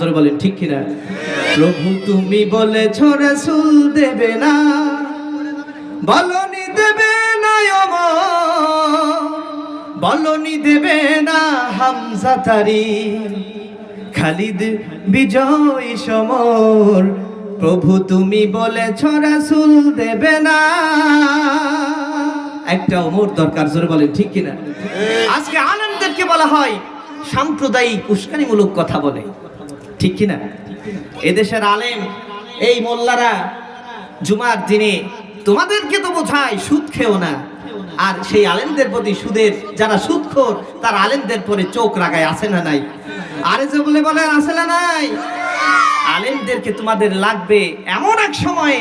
জোরে বলেন, ঠিক কিনা? প্রভু তুমি বলেছ, রাসূল দেবে না। বলনি দেবে না বলনি দেবে না, হামজা তারি খালিদ বিজয় সমর। প্রভু তুমি বলে বলেছ, রাসূল দেবে না। একটা ওমর দরকার, জোরে বলেন, ঠিক কিনা? আজকে আনন্দেরকে বলা হয় সাম্প্রদায়িক উস্কানিমূলক কথা বলে। ঠিক কিনা? এদেশের আলেম, এই মোল্লারা জুমার দিনে তোমাদেরকে তো বোঝায় সুদ খেও না। আর সেই আলেমদের প্রতি সুদের, যারা সুদখোর, তার আলেমদের পরে চোখ রাগায় আছে না নাই। আরে যে বলে বলে আছে না নাই। আলেমদেরকে তোমাদের লাগবে এমন এক সময়ে,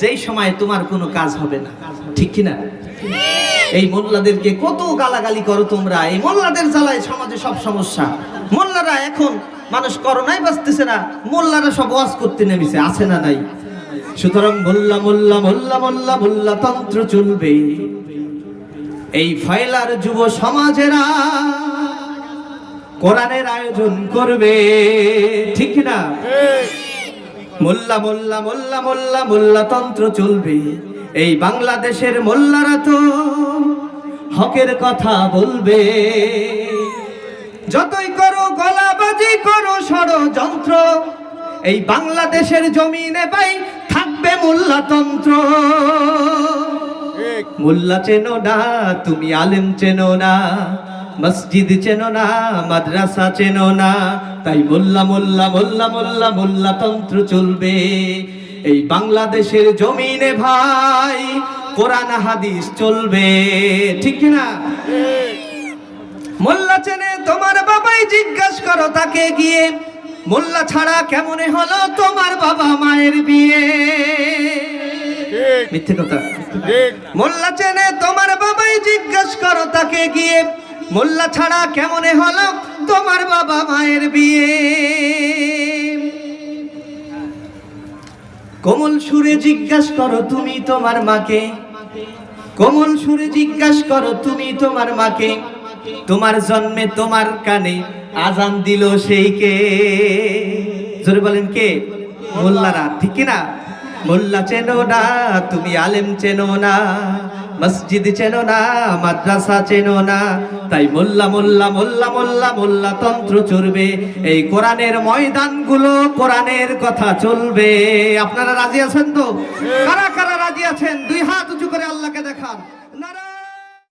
যেই সময়ে তোমার কোনো কাজ হবে না। ঠিক কিনা? এই মোল্লাদেরকে কত গালাগালি করো তোমরা। এই মোল্লাদের জ্বালায় সমাজে সব সমস্যা। মোল্লারা এখন মানুষ করোনায় বাঁচতেছে না, মোল্লারা সব ওয়াজ করতে নেমেছে, আছে না নাই? সুতরাং মোল্লা মোল্লা মোল্লা মোল্লা মোল্লা তন্ত্র চলবে। এই ফাইলার যুব সমাজেরা কোরআনের আয়োজন করবে, ঠিক না? মোল্লা মোল্লা মোল্লা মোল্লা মোল্লা তন্ত্র চলবে। এই বাংলাদেশের মোল্লারা তো হকের কথা বলবে। যতই ষড়যন্ত্র এই বাংলাদেশের জমিনে পাই থাকবে মোল্লাতন্ত্র মোল্লা চেনো না তুমি আলেম চেনো না মসজিদ চেনো না মাদ্রাসা চেনো না তাই মোল্লা মোল্লা মোল্লা মোল্লা মোল্লা তন্ত্র চলবে। এই বাংলাদেশের জমিনে ভাই কোরআন হাদিস চলবে। ঠিক না মোল্লা চেনে তোমার জিজ্ঞাসা করো তাকে গিয়ে মোল্লা ছাড়া কেমনে হলো তোমার বাবা মায়ের বিয়ে? মিথ্যে কথা। মোল্লা চেনে তোমার বাবাই জিজ্ঞাসা করো তাকে গিয়ে মোল্লা ছাড়া কেমনে হলো তোমার বাবা মায়ের বিয়ে? কোমল সুরে জিজ্ঞাসা করো তুমি তোমার মাকে। কোমল সুরে জিজ্ঞাসা করো তুমি তোমার মাকে। তোমার জন্মে তোমার কানে আজান দিল সেই কে? জোরে বলেন কে? মোল্লারা, ঠিক না মোল্লা চেনো না, তুমি আলেম চেনো না, মসজিদ চেনো না, মাদ্রাসা চেনো না। তাই মোল্লা মোল্লা মোল্লা মোল্লা মোল্লা তন্ত্র চলবে। এই কোরআনের ময়দানগুলো কোরআনের কথা চলবে। আপনারা রাজি আছেন তো? কারা কারা রাজি আছেন? দুই হাত উঁচু করে আল্লাহকে দেখান। নারায়ণ